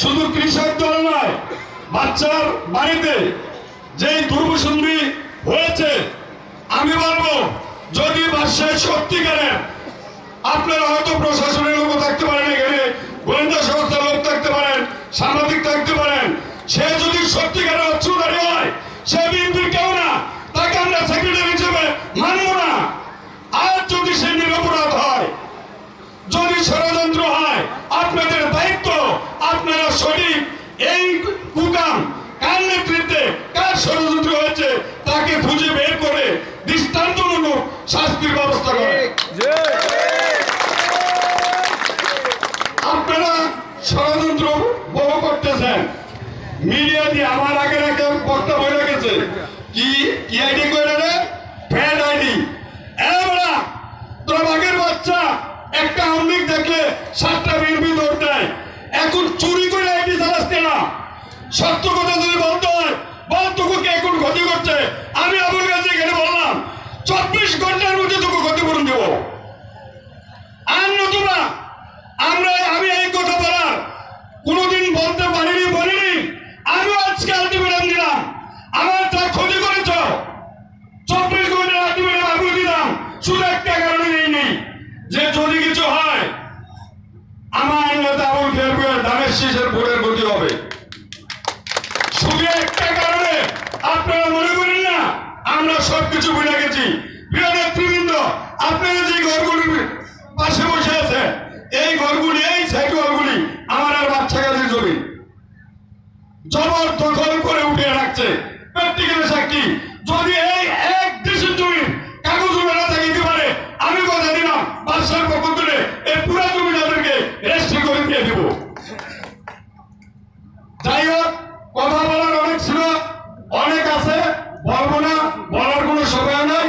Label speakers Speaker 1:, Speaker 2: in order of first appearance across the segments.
Speaker 1: শুধু কৃষক দল নয়, বাচ্চার বাড়িতে যে দুর্বসন্ধি হয়েছে, আমি বলব, যদি বাসায় সত্যিকারের, আপনারা হয়তো প্রশাসনের লোক থাকতে পারেন এখানে, গোয়েন্দা সংস্থার লোক থাকতে পারেন, সাংবাদিক থাকতে পারেন, সে যদি সত্যিকারের অচ্ছুদারি হয় সে বিএনপির কেউ না তাকে আমরা সেক্রেটারি হিসেবে মানব না আর যদি সে নিরপরাধ হয় যদি ষড়যন্ত্র হয় আপনাদের দায়িত্ব আপনারা এই কুকাম কার নেতৃত্বে কার ষড়যন্ত্র হয়েছে তাকে খুঁজে বের করে দৃষ্টান্তমূলক শাস্তির ব্যবস্থা করে। আপনারা ষড়যন্ত্র বহু করতেছেন। মিডিয়া দিয়ে আমার আগে একটা বক্তা বলে গেছে। কি কি আইডি করে রে? Fan ID. এবারে তোর আগের বাচ্চা একটা আর্মিক দেখলে সাতটা বিরবি দৌড় দেয় এখন চুরি করে আইডি চালাচ্ছে না সত্য ক্ষতি আমি বললাম, চব্বিশ ঘণ্টার মধ্যে তোকে আর আমরা, আমি এই কথা বলার কোনোদিন বলতে পারিনি, বলিনি আমি আজকে আলটিমেটাম দিলাম আমার যা ক্ষতি করেছ চব্বিশ ঘণ্টার আলটিমেটাম আমি দিলাম শুধু একটা কারণে নেই যে যদি কিছু হয় আমার নেতা আবুল খেয়ার ধানের শীষের ভোটের গতি হবে শুধু একটা কারণে আপনারা মনে করেন না আমরা সবকিছু ভুলে গেছি। আপনারা যে ঘরগুলির পাশে বসে আছেন, এই ঘরগুলি, এই সাইড ঘরগুলি আমার আর বাচ্চা গাছের জমি। জবর দখল করে উঠে রাখছে। প্র্যাকটিক্যাল সাক্ষী, যদি এই এক দেশের জমি কাগজ মেলা থাকিতে পারে, আমি কথা দিলাম, বাদশার পক্ষ তুলে এই পুরা জমি তাদেরকে রেজিস্ট্রি করে দিয়ে দিব। যাই হোক, কথা বলার অনেক ছিল, অনেক আছে, বলব না বলার কোনো সময় নাই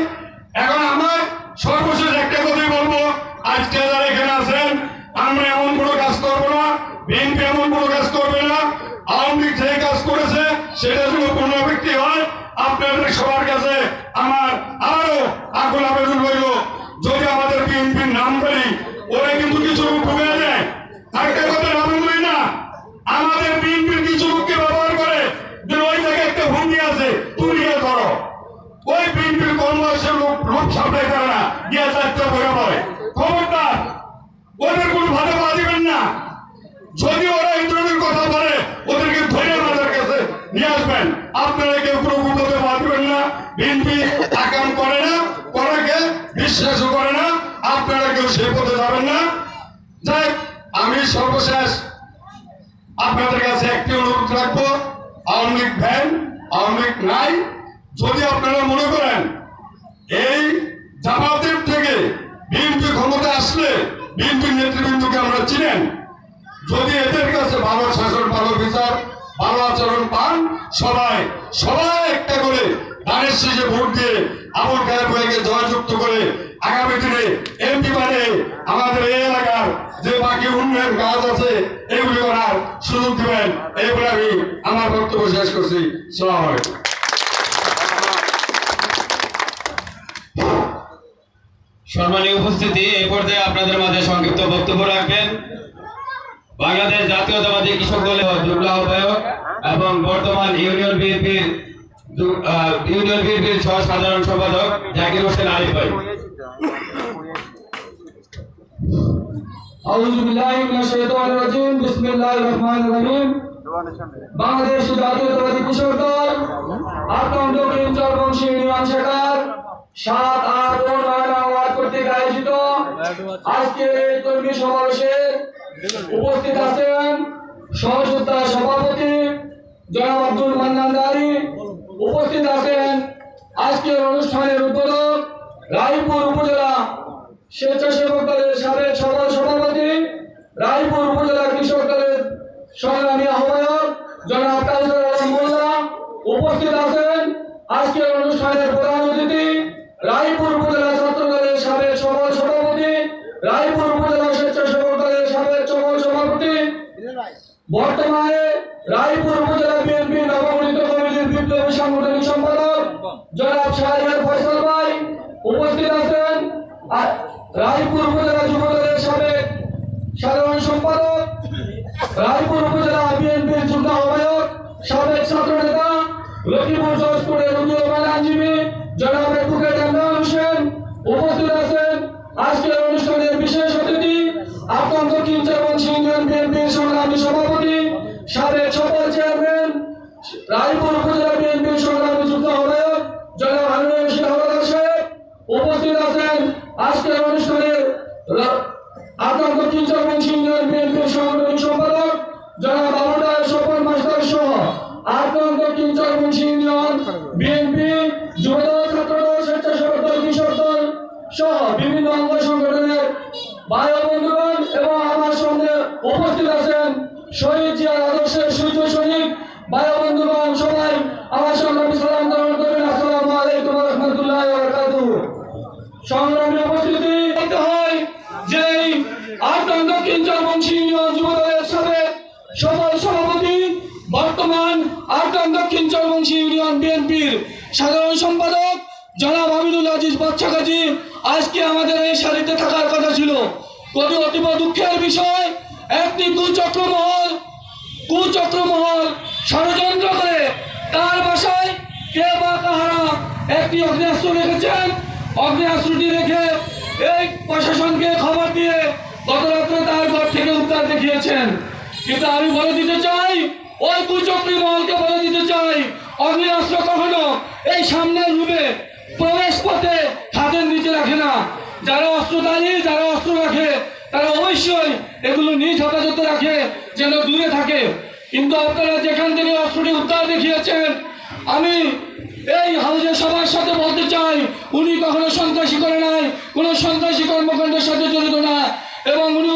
Speaker 1: এখন আমার সর্বশেষ একটা কথাই বলব আজকে যারা এখানে আছেন আমরা এমন কোনো কাজ করব না বিএনপি এমন কোনো কাজ করবে না আওয়ামী লীগ যে কাজ করেছে সেটা যদি পুনরাবৃত্তি হয় আপনাদের সবার কাছে আমার আরও আকুল আবেদন রইল। যদি আমাদের বিএনপির নাম বলি ওরা কিন্তু কিছু ঢুকে দেয় কথা নাম না, আমাদের বিএনপির কিছু ব্যবহার করে ওই জায়গায় একটা আছে, তুমি গিয়ে ধরো। ওই বিএনপির কোন লোক সামলাই করে না, গিয়ে চারটা বলে। খবরদার, ওদের কোনো ভালো পা না। যদি ওরা ধরনের কথা বলে, ওদেরকে ধরে নিয়ে আসবেন। আপনারা কেউ কোনো পা দিবেন না। বিএনপি আকাম করে না করাকে বিশ্বাসও করে না, আপনারা কেউ সেই পথে যাবেন না। যাই আমি সর্বশেষ আপনাদের কাছে একটি অনুরোধ রাখব। আওয়ামী লীগ ভ্যান, আওয়ামী লীগ নাই। যদি আপনারা মনে করেন, এই জামাতের থেকে বিএনপি ক্ষমতা আসলে বিএনপির নেতৃবৃন্দকে আমরা চিনেন, যদি এদের কাছে ভালো শাসন, ভালো বিচার ভালো আচরণ পান, সবাই সবাই একটা করে ধানের শেষে ভোট দিয়ে আবুল খায়ের ভাইকে জয়যুক্ত করে আগামী দিনে এমপি মানে আমাদের এই এলাকার যে বাকি উন্নয়ন কাজ আছে, এগুলি করার সুযোগ দিবেন। এই বলে আমি আমার বক্তব্য শেষ করছি। সালাম আলাইকুম।
Speaker 2: সম্মানীয় উপস্থিতি, এই পর্যায়ে আপনাদের মাঝে সংক্ষিপ্ত বক্তব্য রাখবেন। বাংলাদেশ জাতীয়তাবাদী কৃষক দলের যুগ্ম আহ্বায়ক এবং বর্তমান ইউনিয়ন বিএনপির ইউনিয়ন বিএনপির সহ সাধারণ সম্পাদক জাকির হোসেন আরিফ ভাই।
Speaker 3: আউযু বিল্লাহি মিনাশ শাইতানির রাজিম, বিসমিল্লাহির রহমানির রহিম। বাংলাদেশ জাতীয়তাবাদী কৃষক দল ইউনিয়ন শাখার সাত আট ও নয় নং ওয়ার্ড আয়োজিত আজকের এই কর্মী সমাবেশে উপস্থিত আছেন সহযোদ্ধা সভাপতি জনাব আব্দুল মান্নান দারি উপস্থিত আছেন আজকের অনুষ্ঠানের উদ্বোধক রায়পুর উপজেলা স্বেচ্ছাসেবক দলের সাবেক সদর সভাপতি, রায়পুর উপজেলা কৃষক দলের সংগ্রামী আহ্বায়ক জনাব আলম মোল্লা। উপস্থিত আছেন আজকের অনুষ্ঠানের প্রধান অতিথি, রায়পুর উপজেলা ছাত্র দলের সাবেক সফল সভাপতি রায়পুর উপজেলা স্বেচ্ছাসেবক দলের সাবেক সফল সভাপতি বর্তমানে রায়পুর উপজেলা বিএনপি নবগঠিত কমিটির বিপ্লবী সাংগঠনিক সম্পাদক জনাব শাহরিয়ার ফয়সাল ভাই উপস্থিত আছেন। আর রায়পুর উপজেলা যুব দলের সাবেক সাধারণ সম্পাদক, রায়পুর উপজেলা বিএনপির যুগ্ম আহ্বায়ক, সাবেক ছাত্র নেতা লক্ষ্মীপুর জজপুরের উদীয়মান আইনজীবী জনাব অ্যাডভোকেট ইমরান হোসেন উপস্থিত আছেন আজকের অনুষ্ঠানের বিশেষ অতিথি আপনার দক্ষিণ চেয়ারম্যান ইউনিয়ন বিএনপির সংগ্রামী সভাপতি সাবেক সফল চেয়ারম্যান রায়পুর উপজেলা বিএনপির সংগ্রামী যুগ্ম আহ্বায়ক স্বপন মাস্টার সহ বিভিন্ন অঙ্গ সংগঠনের ভাই বন্ধুগণ এবং আমার সঙ্গে উপস্থিত আছেন শহীদ জিয়ার আদর্শের সূর্য সৈনিক ভাই ও বন্ধুগণ সবাই আমার সঙ্গে আমি সালাম গ্রহণ করবেন আসসালামু আলাইকুম রহমতুল্লাহ বারকাতুহু সংগ্রামী উপস্থিতি হয়। যে চরবংশী ইউনিয়ন যুবদলের সাবেক সফল সভাপতি, বর্তমান আটন দক্ষিণ চরবংশী ইউনিয়ন বিএনপির সাধারণ সম্পাদক জনাব আমিনুল আজিজ বাচ্চা কাজী আজকে আমাদের এই সারিতে থাকার কথা ছিল। কত অতীব দুঃখের বিষয়, একটি কুচক্র মহল কুচক্র মহল ষড়যন্ত্র করে তার বাসায় কে বা কাহারা একটি অগ্নেয়াস্ত্র রেখেছেন অগ্নেয়াস্ত্রটি রেখে এই প্রশাসনকে খবর দিয়ে গত রাত্রে তার ঘর থেকে উদ্ধার দেখিয়েছেন। কিন্তু আমি বলে দিতে চাই, ওই কুচক্রী মহলকে বলে দিতে চাই অগ্নেয়াস্ত্র কখনো এই সামনের রুমে প্রবেশ পথে হাতের নিচে রাখে না। যারা অস্ত্রধারী যারা অস্ত্র রাখে, তারা অবশ্যই এগুলো নিজ হেফাজতে রাখে, যেন দূরে থাকে। কিন্তু আপনারা যেখান থেকে অস্ত্রটি উদ্ধার দেখিয়েছেন, আমি এই হাউজে সবার সাথে বলতে চাই, উনি কখনো সন্ত্রাসী করে নাই, কোনো সন্ত্রাসী কর্মকাণ্ডের সাথে জড়িত না। এবং উনি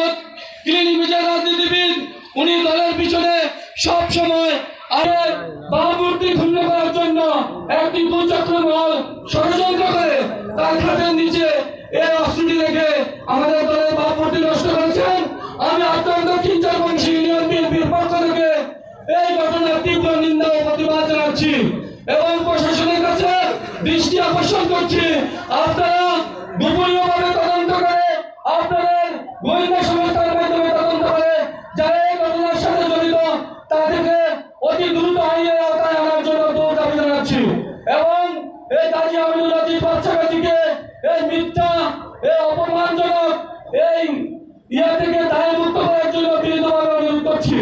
Speaker 3: বিচার রাজনীতিবিদ, উনি দলের পিছনে সব সময় বামূর্তি করার জন্য একটি ষড়যন্ত্র করে, তার খাতের নিচে এই অস্ত্রটি রেখে আমাদের দলের বামূর্তি নষ্ট করেছেন। আমি আপনার দক্ষিণ চরবংশী ইউনিয়ন বিএনপির পক্ষ থেকে এই ঘটনার তীব্র নিন্দা ও প্রতিবাদ জানাচ্ছি এবং প্রশাসনের কাছে দৃষ্টি আকর্ষণ করছি। আপনারা গোপনীয়ভাবে তদন্ত করে আপনাদের গোয়েন্দা সংস্থার মাধ্যমে তদন্ত করে যারা এই ঘটনার সাথে জড়িত তাদেরকে অতি দ্রুত আইনের আওতায় আনার জন্য দৌড় দাবি জানাচ্ছি। এবং এই কাজী আমিনুল আজিজ বাচ্চাকাজিকে এই মিথ্যা এই অপমানজনক এই ইয়া থেকে দায় মুক্ত করার জন্য বিনীতভাবে অনুরোধ করছি।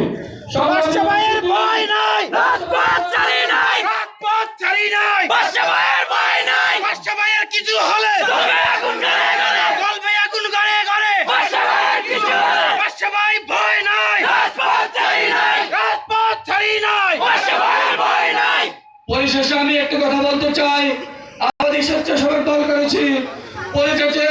Speaker 4: বাদশা ভাইয়ের ভয় নাই।
Speaker 5: রাজপথ ছাড়ি নাই।
Speaker 4: রাজপথ ছাড়ি নাই।
Speaker 5: বাদশা ভাইয়ের ভয় নাই
Speaker 4: বাদশা ভাইয়ের কিছু হলে
Speaker 5: তবে আগুন গড়ে গড়ে
Speaker 4: গল্পে আগুন গড়ে গড়ে
Speaker 5: বাদশা ভাইয়ের কিছু হলে
Speaker 4: বাদশা ভাই ভয় নাই
Speaker 5: রাজপথ ছাড়ি নাই
Speaker 4: রাজপথ ছাড়ি নাই
Speaker 5: বাদশা ভাইয়ের ভয় নাই
Speaker 3: পরিশেষে আমি একটা কথা বলতে চাই। আমাদের স্বেচ্ছাসেবক দল করেছি। পরিশেষে